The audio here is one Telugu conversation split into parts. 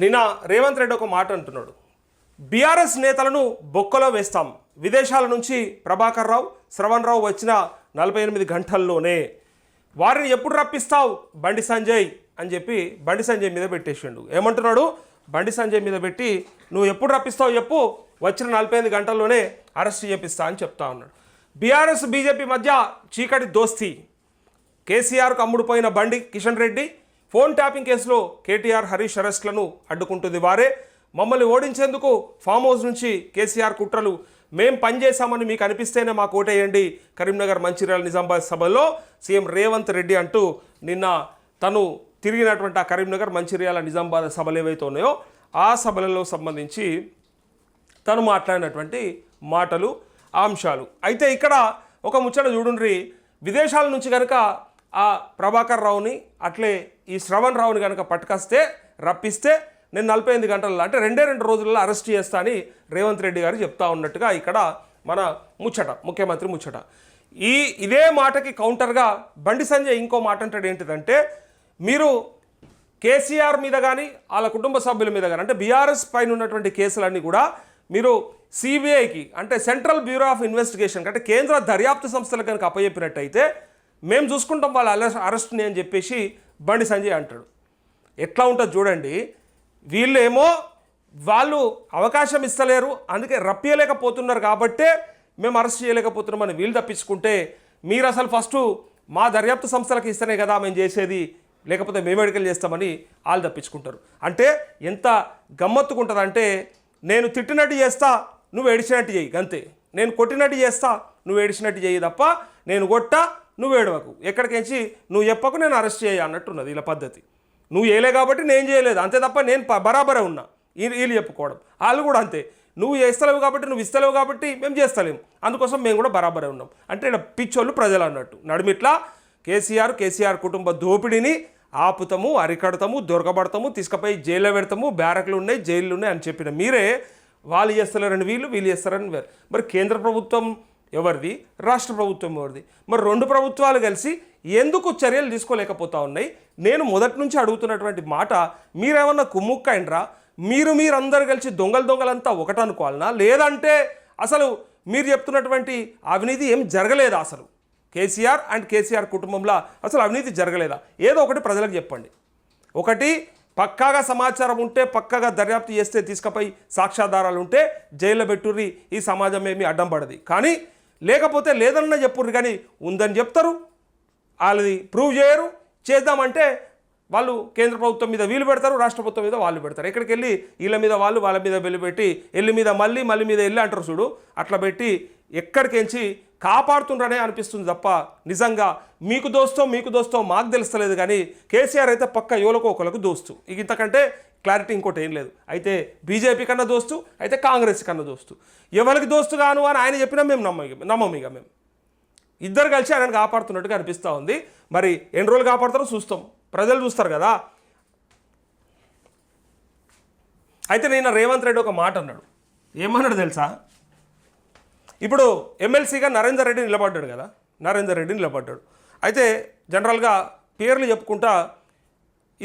నిన్న రేవంత్ రెడ్డి ఒక మాట అంటున్నాడు. బీఆర్ఎస్ నేతలను బొక్కలో వేస్తాం. విదేశాల నుంచి ప్రభాకర్ రావు శ్రవణ్ రావు వచ్చిన నలభై ఎనిమిది గంటల్లోనే వారిని ఎప్పుడు రప్పిస్తావు? బండి సంజయ్ అని చెప్పి బండి సంజయ్ మీద పెట్టేసిండు. ఏమంటున్నాడు? బండి సంజయ్ మీద పెట్టి నువ్వు ఎప్పుడు రప్పిస్తావు చెప్పు? వచ్చిన నలభై ఎనిమిది గంటల్లోనే అరెస్ట్ చేపిస్తా అని చెప్తా ఉన్నాడు. బీఆర్ఎస్ బీజేపీ మధ్య చీకటి దోస్తీ. కేసీఆర్కు అమ్ముడుపోయిన బండి కిషన్ రెడ్డి ఫోన్ ట్యాపింగ్ కేసులో కేటీఆర్ హరీష్ అరెస్ట్లను అడ్డుకుంటుంది వారే. మమ్మల్ని ఓడించేందుకు ఫామ్ హౌస్ నుంచి కేసీఆర్ కుట్రలు మేం పనిచేశామని మీకు అనిపిస్తేనే మాకు ఓటేయండి. కరీంనగర్ మంచిర్యాల నిజామాబాద్ సభలో సీఎం రేవంత్ రెడ్డి అంటూ నిన్న తను తిరిగినటువంటి ఆ కరీంనగర్ మంచిర్యాల నిజామాబాద్ సభలు ఏవైతే ఉన్నాయో ఆ సభలలో సంబంధించి తను మాట్లాడినటువంటి మాటలు అంశాలు అయితే ఇక్కడ ఒక ముచ్చట చూడుండ్రి. విదేశాల నుంచి కనుక ఆ ప్రభాకర్ రావుని అట్లే ఈ శ్రవణ్ రావుని కనుక పట్టుకొస్తే రప్పిస్తే నేను నలభై ఎనిమిది గంటల్లో అంటే రెండే రెండు రోజుల్లో అరెస్ట్ చేస్తా అని రేవంత్ రెడ్డి గారు చెప్తా ఉన్నట్టుగా ఇక్కడ మన ముచ్చట ముఖ్యమంత్రి ముచ్చట. ఈ ఇదే మాటకి కౌంటర్గా బండి సంజయ్ ఇంకో మాట అంటాడు ఏంటిదంటే మీరు కేసీఆర్ మీద కానీ వాళ్ళ కుటుంబ సభ్యుల మీద కానీ అంటే బీఆర్ఎస్ పైన ఉన్నటువంటి కేసులన్నీ కూడా మీరు సిబిఐకి అంటే సెంట్రల్ బ్యూరో ఆఫ్ ఇన్వెస్టిగేషన్ అంటే కేంద్ర దర్యాప్తు సంస్థలకు కనుక అప్పచెప్పినట్టయితే మేము చూసుకుంటాం వాళ్ళ అరెస్ట్ అరెస్ట్ని అని చెప్పేసి బండి సంజయ్ అంటాడు. ఎట్లా ఉంటుంది చూడండి వీళ్ళేమో వాళ్ళు అవకాశం ఇస్తలేరు అందుకే రప్పియలేకపోతున్నారు కాబట్టే మేము అరెస్ట్ చేయలేకపోతున్నామని వీళ్ళు తప్పించుకుంటే మీరు అసలు ఫస్ట్ మా దర్యాప్తు సంస్థలకు ఇస్తేనే కదా మేము చేసేది లేకపోతే మేము ఎడికలు చేస్తామని వాళ్ళు తప్పించుకుంటారు. అంటే ఎంత గమ్మత్తుకుంటుందంటే నేను తిట్టినట్టు చేస్తా నువ్వు ఏడిచినట్టు చేయి అంతే నేను కొట్టినట్టు చేస్తా నువ్వు ఏడిచినట్టు చేయి తప్ప నేను కొట్టా నువ్వు ఏడవకు. ఎక్కడికించి నువ్వు చెప్పకు నేను అరెస్ట్ చేయ అన్నట్టున్నది ఇలా పద్ధతి. నువ్వు చేయలే కాబట్టి నేను చేయలేదు. అంతే తప్ప నేను ప- బరాబరే ఉన్నా. వీళ్ళు వీళ్ళు చెప్పుకోవడం. వాళ్ళు కూడా అంతే. నువ్వు చేస్తలేవు కాబట్టి నువ్వు ఇస్తలేవు కాబట్టి మేము చేస్తలేము. అందుకోసం మేము కూడా బరాబరే ఉన్నాం. అంటే ఇక్కడ పిచ్చోళ్ళు ప్రజలు అన్నట్టు. నడుమిట్లా కేసీఆర్ కేసీఆర్ కుటుంబ దోపిడీని ఆపుతాము అరికడతాము దొరకబడతాము తీసుకుపోయి జైల్లో పెడతాము బ్యారక్లు ఉన్నాయి జైళ్ళు ఉన్నాయి అని చెప్పిన మీరే వాళ్ళు చేస్తలేరని వీళ్ళు వీళ్ళు చేస్తారని మరి కేంద్ర ప్రభుత్వం ఎవరిది? రాష్ట్ర ప్రభుత్వం ఎవరిది? మరి రెండు ప్రభుత్వాలు కలిసి ఎందుకు చర్యలు తీసుకోలేకపోతా ఉన్నాయి? నేను మొదటి నుంచి అడుగుతున్నటువంటి మాట మీరేమన్నా కుమ్ముక్కైనరా మీరు మీరందరు కలిసి దొంగలు దొంగలంతా ఒకటనుకోవాలనా లేదంటే అసలు మీరు చెప్తున్నటువంటి అవినీతి ఏం జరగలేదా అసలు? కేసీఆర్ అండ్ కేసీఆర్ కుటుంబంలో అసలు అవినీతి జరగలేదా? ఏదో ఒకటి ప్రజలకు చెప్పండి. ఒకటి పక్కాగా సమాచారం ఉంటే పక్కాగా దర్యాప్తు చేస్తే తీసుకుపోయి సాక్ష్యాధారాలు ఉంటే జైల్లో పెట్టుర్రి ఈ సమాజం ఏమీ అడ్డం పడది. కానీ లేకపోతే లేదన్న చెప్పుర్రు కానీ ఉందని చెప్తారు. వాళ్ళది ప్రూవ్ చేయరు. చేద్దామంటే వాళ్ళు కేంద్ర ప్రభుత్వం మీద వీలు పెడతారు రాష్ట్ర ప్రభుత్వం మీద వాళ్ళు పెడతారు. ఎక్కడికి వెళ్ళి వీళ్ళ మీద వాళ్ళు వాళ్ళ మీద వెళ్ళి పెట్టి ఎల్లి మీద మళ్ళీ మళ్ళీ మీద వెళ్ళి అంటారు చూడు. అట్లా పెట్టి ఎక్కడికెంచి కాపాడుతుండ్రనే అనిపిస్తుంది తప్ప నిజంగా మీకు దోస్తో మీకు దోస్తో మాకు తెలుస్తలేదు కానీ కేసీఆర్ అయితే పక్క యువలకు ఒకలకు దోస్తు. ఇక ఇంతకంటే క్లారిటీ ఇంకోటి ఏం లేదు. అయితే బీజేపీ కన్నా దోస్తు అయితే కాంగ్రెస్ కన్నా దోస్తు. ఎవరికి దోస్తు గాను అని ఆయన చెప్పినా మేము నమ్మ నమ్మం ఇక మేము. ఇద్దరు కలిసి ఆయన కాపాడుతున్నట్టుగా అనిపిస్తూ ఉంది. మరి ఎన్ని రోజులు కాపాడుతారో చూస్తాం. ప్రజలు చూస్తారు కదా. అయితే నేను రేవంత్ రెడ్డి ఒక మాట అన్నాడు. ఏమన్నాడు తెలుసా? ఇప్పుడు ఎమ్మెల్సీగా నరేందర్ రెడ్డి నిలబడ్డాడు కదా. నరేందర్ రెడ్డి నిలబడ్డాడు. అయితే జనరల్గా పేర్లు చెప్పుకుంటా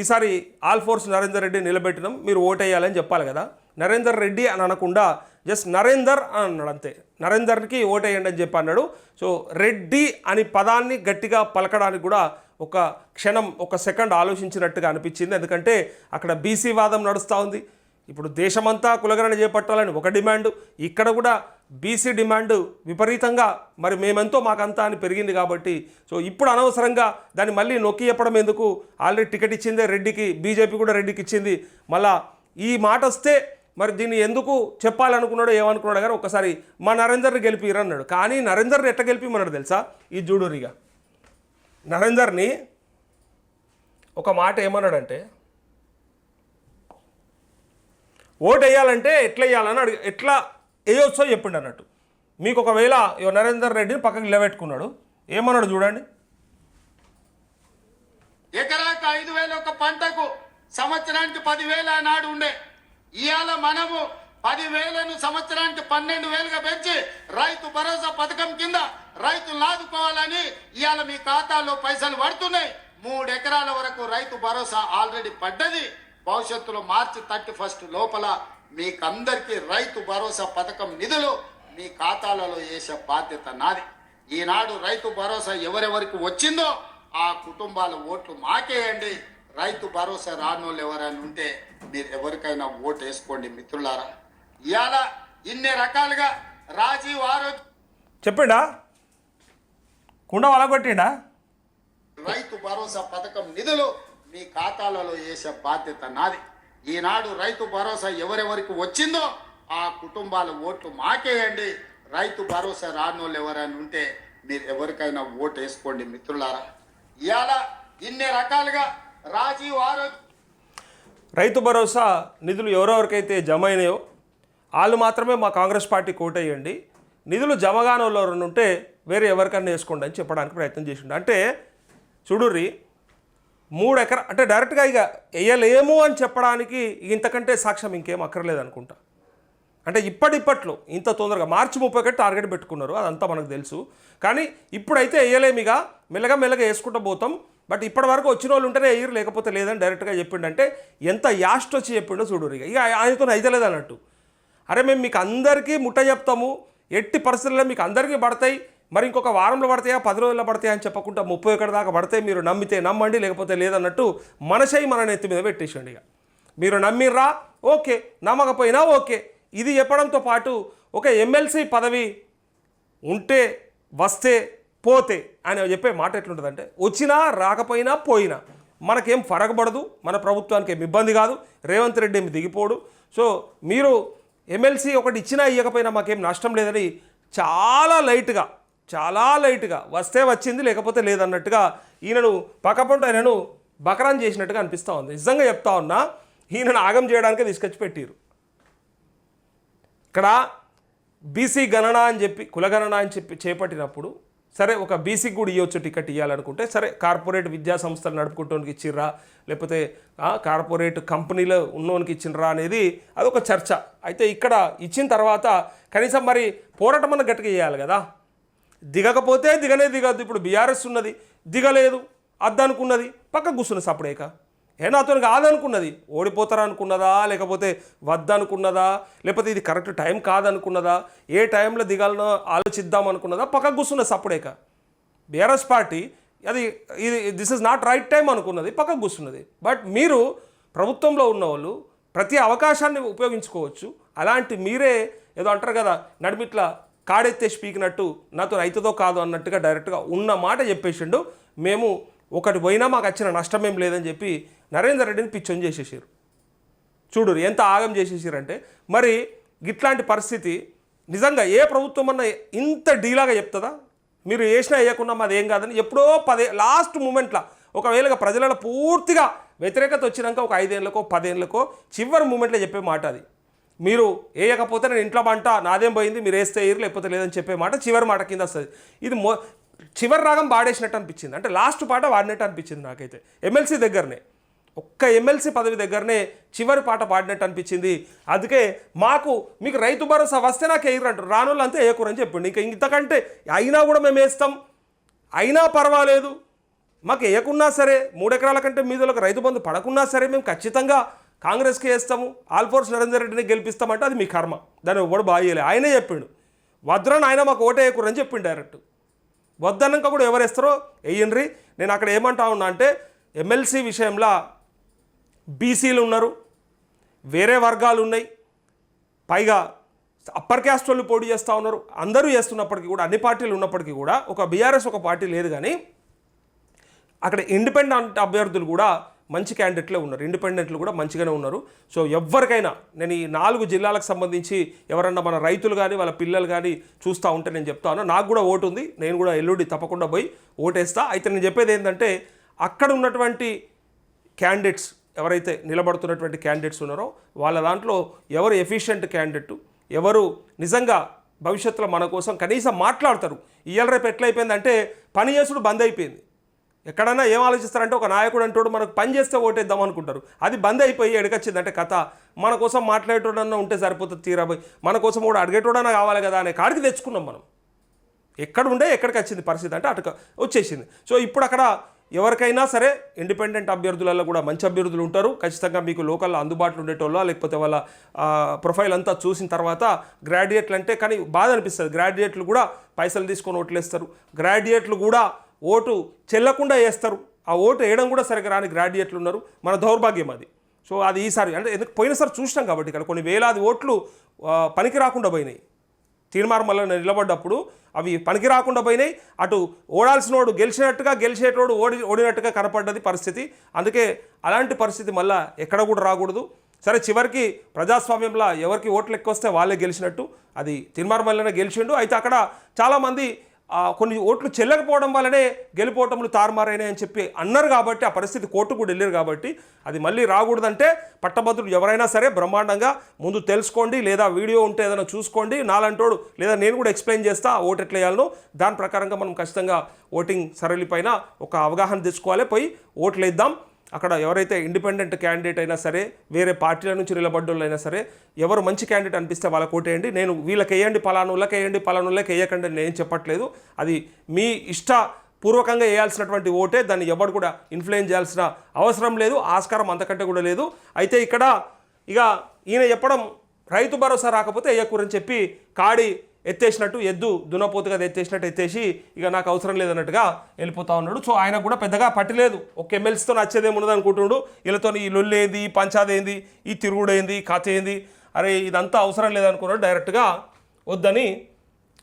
ఈసారి ఆల్ ఫోర్స్ నరేందర్ రెడ్డి నిలబెట్టడం మీరు ఓటేయాలని చెప్పాలి కదా. నరేందర్ రెడ్డి అని అనకుండా జస్ట్ నరేందర్ అని అన్నాడు అంతే. నరేందర్కి ఓటేయండి అని చెప్పి అన్నాడు. సో రెడ్డి అని పదాన్ని గట్టిగా పలకడానికి కూడా ఒక క్షణం ఒక సెకండ్ ఆలోచించినట్టుగా అనిపించింది. ఎందుకంటే అక్కడ బీసీ వాదం నడుస్తూ ఉంది. ఇప్పుడు దేశమంతా కులగరణ చేపట్టాలని ఒక డిమాండ్. ఇక్కడ కూడా బీసీ డిమాండ్ విపరీతంగా మరి మేమెంతో మాకంతా అని పెరిగింది కాబట్టి సో ఇప్పుడు అనవసరంగా దాన్ని మళ్ళీ నొక్కి చెప్పడం ఎందుకు? ఆల్రెడీ టికెట్ ఇచ్చిందే రెడ్డికి బీజేపీ కూడా రెడ్డికి ఇచ్చింది. మళ్ళా ఈ మాట వస్తే మరి దీన్ని ఎందుకు చెప్పాలనుకున్నాడో ఏమనుకున్నాడో కానీ ఒకసారి మా నరేందర్ని గెలిపిరు అన్నాడు కానీ నరేందర్ని ఎట్ట గెలిపిమన్నాడు తెలుసా? ఈ జూడూరిగా. నరేందర్ని ఒక మాట ఏమన్నాడంటే ఓటు వేయాలంటే ఎట్లా వేయాలని అడిగి ఎట్లా వేయొచ్చో చెప్పిండు అన్నట్టు. మీకు ఒకవేళ నరేందర్ రెడ్డిని పక్కకి నిలబెట్టుకున్నాడు ఏమన్నాడు చూడండి. ఎకరాకు ఐదు వేల ఒక పంటకు సంవత్సరానికి పదివేల నాడు ఉండే. ఇవాళ మనము పదివేలను సంవత్సరానికి పన్నెండు వేలుగా పెంచి రైతు భరోసా పథకం కింద రైతులు ఆదుకోవాలని ఇవాళ మీ ఖాతాలో పైసలు పడుతున్నాయి. మూడు ఎకరాల వరకు రైతు భరోసా ఆల్రెడీ పడ్డది. భవిష్యత్తులో మార్చి థర్టీ ఫస్ట్ లోపల మీకందరికీ రైతు భరోసా పథకం నిధులు మీ ఖాతాలలో వేసే బాధ్యత నాది. ఈనాడు రైతు భరోసా ఎవరెవరికి వచ్చిందో ఆ కుటుంబాల ఓట్లు మాకేయండి. రైతు భరోసా రానోళ్ళు ఎవరైనా ఉంటే మీరు ఎవరికైనా ఓటు వేసుకోండి మిత్రులారా. ఇవాళ ఇన్ని రకాలుగా రాజీవ్ ఆరోగ్య చెప్పిండా? కుండ వలగొట్టిండా? రైతు భరోసా పథకం నిధులు మీ ఖాతాలలో వేసే బాధ్యత నాది. ఈనాడు రైతు భరోసా ఎవరెవరికి వచ్చిందో ఆ కుటుంబాల ఓట్లు మాకేయండి. రైతు భరోసా రానోళ్ళు ఎవరైనా ఉంటే మీరు ఎవరికైనా ఓటు వేసుకోండి మిత్రులారా. ఇవాళ ఇన్ని రకాలుగా రాజీవ్ ఆరోగ్య రైతు భరోసా నిధులు ఎవరెవరికైతే జమ అయినాయో వాళ్ళు మాత్రమే మా కాంగ్రెస్ పార్టీ కోటేయండి. నిధులు జమగానోళ్ళు ఎవరైనా ఉంటే వేరే ఎవరికైనా వేసుకోండి అని చెప్పడానికి ప్రయత్నం చేసిండు. అంటే చూడుర్రి మూడు ఎకర అంటే డైరెక్ట్గా ఇక వేయలేము అని చెప్పడానికి ఇంతకంటే సాక్ష్యం ఇంకేం అక్కర్లేదు అనుకుంటా. అంటే ఇప్పటిప్పట్లో ఇంత తొందరగా మార్చి ముప్పై ఒకటి టార్గెట్ పెట్టుకున్నారు అదంతా మనకు తెలుసు. కానీ ఇప్పుడైతే వేయలేమిగా మెల్లగా మెల్లగా వేసుకుంటూ పోతాం. బట్ ఇప్పటి వరకు వచ్చిన వాళ్ళు ఉంటేనే వేయరు లేకపోతే లేదని డైరెక్ట్గా చెప్పిండంటే ఎంత యాస్ట్ వచ్చి చెప్పిండో చూడరు ఇక. ఇక ఆయనతో అయితలేదు అన్నట్టు. అరే మేము మీకు అందరికీ ముట్ట చెప్తాము ఎట్టి పరిస్థితుల్లో మీకు అందరికీ పడతాయి మరి ఇంకొక వారంలో పడతాయా? పది రోజుల్లో పడతాయా అని చెప్పకుండా ముప్పై ఒకటి దాకా పడితే మీరు నమ్మితే నమ్మండి లేకపోతే లేదన్నట్టు మనసై మన నెత్తి మీద పెట్టేసండి ఇక. మీరు నమ్మిర్రా? ఓకే. నమ్మకపోయినా ఓకే. ఇది చెప్పడంతో పాటు ఒక ఎమ్మెల్సీ పదవి ఉంటే వస్తే పోతే అని చెప్పే మాట ఎట్లుంటుందంటే వచ్చినా రాకపోయినా పోయినా మనకేం ఫరగబడదు మన ప్రభుత్వానికి ఏం ఇబ్బంది కాదు రేవంత్ రెడ్డి ఏమి దిగిపోడు. సో మీరు ఎమ్మెల్సీ ఒకటి ఇచ్చినా ఇవ్వకపోయినా మాకేం నష్టం లేదని చాలా లైట్గా చాలా లైట్గా వస్తే వచ్చింది లేకపోతే లేదన్నట్టుగా ఈయనను పక్కపంట ఆయనను బకరాన్ చేసినట్టుగా అనిపిస్తూ ఉంది. నిజంగా చెప్తా ఉన్నా ఈయనను ఆగం చేయడానికే తీసుకొచ్చి పెట్టారు ఇక్కడ బీసీ గణన అని చెప్పి కులగణన అని చెప్పి చేపట్టినప్పుడు సరే ఒక బీసీకి కూడా ఇవ్వచ్చు టికెట్ ఇవ్వాలనుకుంటే సరే కార్పొరేట్ విద్యా సంస్థలు నడుపుకుంటానికి ఇచ్చిర్రా లేకపోతే కార్పొరేట్ కంపెనీలో ఉన్నోనికి ఇచ్చినరా అనేది అదొక చర్చ. అయితే ఇక్కడ ఇచ్చిన తర్వాత కనీసం మరి పోరాటం అన్న గట్టిగా చేయాలి కదా. దిగకపోతే దిగనే దిగద్దు ఇప్పుడు బీఆర్ఎస్ ఉన్నది దిగలేదు అద్దనుకున్నది పక్క కూర్చున్నది సపడేక ఏ నాతో కాదనుకున్నది ఓడిపోతారా అనుకున్నదా? లేకపోతే వద్దనుకున్నదా? లేకపోతే ఇది కరెక్ట్ టైం కాదనుకున్నదా? ఏ టైంలో దిగాలనో ఆలోచిద్దాం అనుకున్నదా? పక్క కూర్చున్నది సపడేక బీఆర్ఎస్ పార్టీ అది ఇది this is not right time అనుకున్నది పక్కకు కూర్చున్నది. బట్ మీరు ప్రభుత్వంలో ఉన్న వాళ్ళు ప్రతి అవకాశాన్ని ఉపయోగించుకోవచ్చు. అలాంటి మీరే ఏదో అంటారు కదా నడిమిట్లా కాడెత్తేసి పీకినట్టు నాతో రైతుతో కాదు అన్నట్టుగా డైరెక్ట్గా ఉన్న మాట చెప్పేసిండు. మేము ఒకటి పోయినా మాకు వచ్చిన నష్టం ఏం లేదని చెప్పి నరేందర్ రెడ్డిని పిచ్చొని చేసేసారు చూడు ఎంత ఆగం చేసేసారంటే మరి ఇట్లాంటి పరిస్థితి నిజంగా ఏ ప్రభుత్వం అన్న ఇంత డీలాగా చెప్తుందా? మీరు వేసినా వేయకుండా మాది ఏం కాదని ఎప్పుడో పదే లాస్ట్ మూమెంట్లో ఒకవేళ ప్రజలలో పూర్తిగా వ్యతిరేకత వచ్చినాక ఒక ఐదేళ్ళకో పదేళ్ళకో చివరి మూమెంట్లో చెప్పే మాట అది. మీరు వేయకపోతే నేను ఇంట్లో పంట నాదేం పోయింది మీరు వేస్తే వేయరు లేకపోతే లేదని చెప్పే మాట చివరి మాట కింద వస్తుంది. ఇది మొ చివరి రాగం పాడేసినట్టు అనిపించింది. అంటే లాస్ట్ పాట వాడినట్టు అనిపించింది నాకైతే. ఎమ్మెల్సీ దగ్గరనే. ఒక్క ఎమ్మెల్సీ పదవి దగ్గరనే చివరి పాట పాడినట్టు అనిపించింది. అందుకే మాకు మీకు రైతు భరోసా వస్తే నాకు వేయరు అంటారు. రానోళ్ళు అంతే వేయకూరని చెప్పండి. ఇంకా ఇంతకంటే అయినా కూడా మేము వేస్తాం. అయినా పర్వాలేదు. మాకు వేయకున్నా సరే మూడెకరాల కంటే మీదలకు రైతు బంధు పడకున్నా సరే మేము ఖచ్చితంగా కాంగ్రెస్కి వేస్తాము ఆల్ఫోర్స్ నరేందర్ రెడ్డిని గెలిపిస్తామంటే అది మీ కర్మ. దాన్ని ఎవడు బాగాయలే ఆయనే చెప్పిండు. వద్రని ఆయన మాకు ఓటే చెప్పిండు డైరెక్ట్. వద్దన్నాక కూడా ఎవరు వేస్తారో వేయండ్రి నేను అక్కడ ఏమంటా ఉన్నా అంటే ఎమ్మెల్సీ విషయంలో బీసీలు ఉన్నారు వేరే వర్గాలు ఉన్నాయి పైగా అప్పర్ క్యాస్ట్ వాళ్ళు పోటీ చేస్తూ ఉన్నారు. అందరూ చేస్తున్నప్పటికీ కూడా అన్ని పార్టీలు ఉన్నప్పటికీ కూడా ఒక బీఆర్ఎస్ ఒక పార్టీ లేదు కానీ అక్కడ ఇండిపెండెంట్ అభ్యర్థులు కూడా మంచి క్యాండిడేట్లే ఉన్నారు. ఇండిపెండెంట్లు కూడా మంచిగానే ఉన్నారు. సో ఎవరికైనా నేను ఈ నాలుగు జిల్లాలకు సంబంధించి ఎవరన్నా మన రైతులు కానీ వాళ్ళ పిల్లలు కానీ చూస్తూ ఉంటే నేను చెప్తాను నాకు కూడా ఓటు ఉంది. నేను కూడా ఎల్లుడి తప్పకుండా పోయి ఓటేస్తా. అయితే నేను చెప్పేది ఏంటంటే అక్కడ ఉన్నటువంటి క్యాండిడేట్స్ ఎవరైతే నిలబడుతున్నటువంటి క్యాండిడేట్స్ ఉన్నారో వాళ్ళ దాంట్లో ఎవరు ఎఫిషియెంట్ క్యాండిడేట్ ఎవరు నిజంగా భవిష్యత్తులో మన కోసం కనీసం మాట్లాడతారు. ఇయ్యాల రేపు ఎట్లయిపోయిందంటే పని చేసుడు బంద్ అయిపోయింది. ఎక్కడన్నా ఏం ఆలోచిస్తారంటే ఒక నాయకుడు అంటాడు మనకు పని చేస్తే ఓటేద్దాం అనుకుంటారు. అది బంద్ అయిపోయి ఎడకొచ్చిందంటే కథ. మన కోసం మాట్లాడేటోడన్నా ఉంటే సరిపోతుంది తీరాబోయి మన కోసం కూడా అడిగేటోడన్నా కావాలి కదా అనే కాడికి తెచ్చుకున్నాం మనం. ఎక్కడ ఉండే ఎక్కడికి వచ్చింది పరిస్థితి అంటే అటు వచ్చేసింది. సో ఇప్పుడు అక్కడ ఎవరికైనా సరే ఇండిపెండెంట్ అభ్యర్థులలో కూడా మంచి అభ్యర్థులు ఉంటారు. ఖచ్చితంగా మీకు లోకల్లో అందుబాటులో ఉండేటోళ్ళ లేకపోతే వాళ్ళ ప్రొఫైల్ అంతా చూసిన తర్వాత గ్రాడ్యుయేట్లు అంటే కానీ బాధ అనిపిస్తుంది. గ్రాడ్యుయేట్లు కూడా పైసలు తీసుకొని ఓట్లేస్తారు. గ్రాడ్యుయేట్లు కూడా ఓటు చెల్లకుండా వేస్తారు. ఆ ఓటు వేయడం కూడా సరిగ్గా రాని గ్రాడ్యుయేట్లు ఉన్నారు. మన దౌర్భాగ్యం అది. సో అది ఈసారి అంటే ఎందుకు పోయినసారి చూసినాం కాబట్టి ఇక్కడ కొన్ని వేలాది ఓట్లు పనికి రాకుండా పోయినాయి. తీర్మార్ వల్ల నిలబడ్డప్పుడు అవి పనికి రాకుండా పోయినాయి. అటు ఓడాల్సినోడు గెలిచినట్టుగా గెలిచేటోడు ఓడి ఓడినట్టుగా కనపడ్డది పరిస్థితి. అందుకే అలాంటి పరిస్థితి మళ్ళా ఎక్కడ కూడా రాకూడదు. సరే చివరికి ప్రజాస్వామ్యంలో ఎవరికి ఓట్లు ఎక్కువ వస్తే వాళ్ళే గెలిచినట్టు. అది తీర్మార్ మల్లనే గెలిచిండు. అయితే అక్కడ చాలామంది కొన్ని ఓట్లు చెల్లకపోవడం వల్లనే గెలిపోవటములు తారుమారైనాయి అని చెప్పి అన్నారు కాబట్టి ఆ పరిస్థితి కోర్టు కూడా వెళ్ళారు కాబట్టి అది మళ్ళీ రాకూడదంటే పట్టభద్రులు ఎవరైనా సరే బ్రహ్మాండంగా ముందు తెలుసుకోండి లేదా వీడియో ఉంటే ఏదైనా చూసుకోండి నాలంటోడు లేదా నేను కూడా ఎక్స్ప్లెయిన్ చేస్తా ఓటు ఎట్లా వేయాలనో దాని ప్రకారంగా మనం ఖచ్చితంగా ఓటింగ్ సరళి పైన ఒక అవగాహన తెచ్చుకోవాలి. పోయి ఓట్లు వేద్దాం. అక్కడ ఎవరైతే ఇండిపెండెంట్ క్యాండిడేట్ అయినా సరే వేరే పార్టీల నుంచి నిలబడ్డోళ్ళు అయినా సరే ఎవరు మంచి క్యాండిడేట్ అనిపిస్తే వాళ్ళకి ఓటేయండి నేను వీళ్ళకి వేయండి పలానులకి వేయండి పలానుళ్ళకి వేయకండి అని నేను చెప్పట్లేదు. అది మీ ఇష్ట పూర్వకంగా వేయాల్సినటువంటి ఓటే దాన్ని ఎవరు కూడా ఇన్ఫ్లుయెన్స్ చేయాల్సిన అవసరం లేదు ఆస్కారం అంతకంటే కూడా లేదు. అయితే ఇక్కడ ఇక ఈయన చెప్పడం రైతు భరోసా రాకపోతే వేయకూరని చెప్పి కాడి ఎత్తేసినట్టు ఎద్దు దునపోతుగా ఎత్తేసినట్టు ఎత్తేసి ఇక నాకు అవసరం లేదన్నట్టుగా వెళ్ళిపోతా ఉన్నాడు. సో ఆయన కూడా పెద్దగా పట్టలేదు. ఒక ఎమ్మెల్సీతో నచ్చేదేమున్నది అనుకుంటున్నాడు వీళ్ళతో ఈ లొల్లేంది ఈ పంచాది ఏంది ఈ తిరుగుడు ఏంది అరే ఇదంతా అవసరం లేదనుకున్నాడు డైరెక్ట్గా వద్దని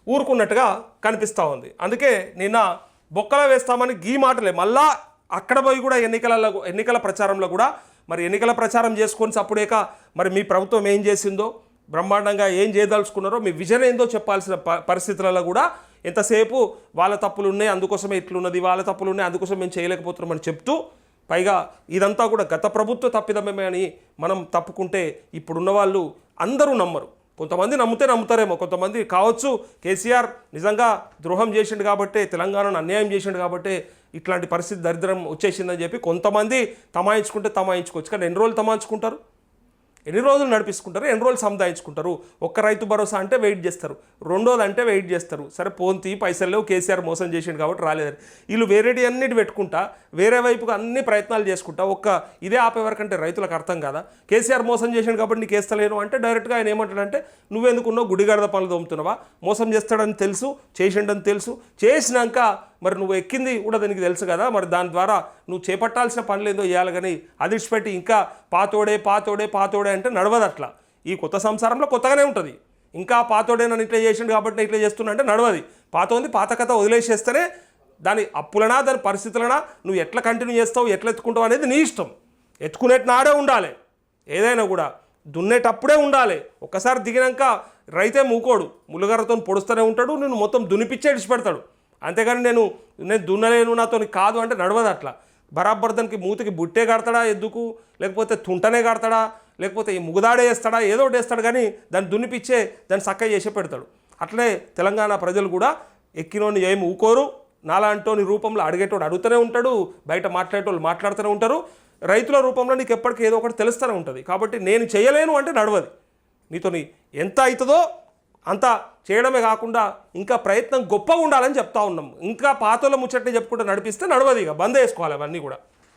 ఊరుకున్నట్టుగా కనిపిస్తూ ఉంది. అందుకే నిన్న బొక్కల వేస్తామని గీ మాటలే. మళ్ళా అక్కడ పోయి కూడా ఎన్నికలలో ఎన్నికల ప్రచారంలో కూడా మరి ఎన్నికల ప్రచారం చేసుకొని సప్పుడేక మరి మీ ప్రభుత్వం ఏం చేసిందో బ్రహ్మాండంగా ఏం చేయదలుచుకున్నారో మీ విజన్ ఏందో చెప్పాల్సిన ప- పరిస్థితులలో కూడా ఎంతసేపు వాళ్ళ తప్పులు ఉన్నాయి అందుకోసమే ఇట్లున్నది వాళ్ళ తప్పులు ఉన్నాయి అందుకోసం మేము చేయలేకపోతున్నామని చెప్తూ పైగా ఇదంతా కూడా గత ప్రభుత్వ తప్పిదమే అని మనం తప్పుకుంటే ఇప్పుడున్న వాళ్ళు అందరూ నమ్మరు. కొంతమంది నమ్మితే నమ్ముతారేమో కొంతమంది కావచ్చు కేసీఆర్ నిజంగా ద్రోహం చేసిండు కాబట్టే తెలంగాణను అన్యాయం చేసిండు కాబట్టే ఇట్లాంటి పరిస్థితి దరిద్రం వచ్చేసిందని చెప్పి కొంతమంది తమాయించుకుంటే తమాయించుకోవచ్చు. కానీ ఎన్ని రోజులు తమాయించుకుంటారు. ఎన్ని రోజులు నడిపించుకుంటారు ఎన్ని రోజులు సంపాదించుకుంటారు ఒక్క రైతు భరోసా అంటే వెయిట్ చేస్తారు. రెండోది అంటే వెయిట్ చేస్తారు. సరే పోంతి పైసలు లేవు కేసీఆర్ మోసం చేసిండు కాబట్టి రాలేదని. వీళ్ళు వేరేటి అన్నిటి పెట్టుకుంటా వేరే వైపుగా అన్ని ప్రయత్నాలు చేసుకుంటా ఒక్క ఇదే ఆపేవరకంటే రైతులకు అర్థం కాదా? కేసీఆర్ మోసం చేసిండు కాబట్టి నీకు వేస్తలేను అంటే డైరెక్ట్గా ఆయన ఏమంటాడంటే నువ్వెందుకున్నావు గుడిగడద పనులు దొమ్ముతున్నావా మోసం చేస్తాడని తెలుసు చేసిండని తెలుసు. చేసినాక మరి నువ్వు ఎక్కింది కూడా దానికి తెలుసు కదా. మరి దాని ద్వారా నువ్వు చేపట్టాల్సిన పనులు ఏందో చేయాలి కానీ అదిడిచిపెట్టి ఇంకా పాతోడే పాతోడే పాతోడే అంటే నడవదు అట్లా. ఈ కొత్త సంసారంలో కొత్తగానే ఉంటుంది. ఇంకా పాతోడే నన్ను ఇట్లా చేసిండు కాబట్టి నేను ఇట్లా చేస్తున్నా అంటే నడవది. పాత ఉంది పాత కథ వదిలేసేస్తేనే దాని అప్పులనా దాని పరిస్థితులనా నువ్వు ఎట్లా కంటిన్యూ చేస్తావు ఎట్లా ఎత్తుకుంటావు అనేది నీ ఇష్టం. ఎత్తుకునేట్టు నాడే ఉండాలి. ఏదైనా కూడా దున్నేటప్పుడే ఉండాలి. ఒక్కసారి దిగినాక రైతే మూకోడు ములుగరతో పొడుస్తూనే ఉంటాడు నేను మొత్తం దునిపిచ్చే ఇడిచిపెడతాడు అంతేగాని నేను నేను దున్నలేను నాతో కాదు అంటే నడవదు అట్లా. బరాబర్ దానికి మూతికి బుట్టే కడతాడా ఎద్దుకు లేకపోతే తుంటనే కడతాడా లేకపోతే ఈ ముగదాడే వేస్తాడా? ఏదో ఒకటి వేస్తాడు కానీ దాన్ని దున్నిపిచ్చే దాన్ని చక్క చేసే పెడతాడు. అట్లే తెలంగాణ ప్రజలు కూడా ఎక్కినోని ఏమి ఊకోరు. నాలాంటోని రూపంలో అడిగేటోడు అడుగుతూనే ఉంటాడు బయట మాట్లాడేటోళ్ళు మాట్లాడుతూనే ఉంటారు. రైతుల రూపంలో నీకు ఎప్పటికీ ఏదో ఒకటి తెలుస్తూనే ఉంటుంది. కాబట్టి నేను చేయలేను అంటే నడవది. నీతోని ఎంత అవుతుందో అంత చేయడమే కాకుండా ఇంకా ప్రయత్నం గొప్పగా ఉండాలని చెప్తా ఉన్నాం. ఇంకా పాతల ముచ్చట్ని చెప్పుకుంటూ నడిపిస్తే నడవదు ఇక. బంద్ చేసుకోవాలి అవన్నీ కూడా.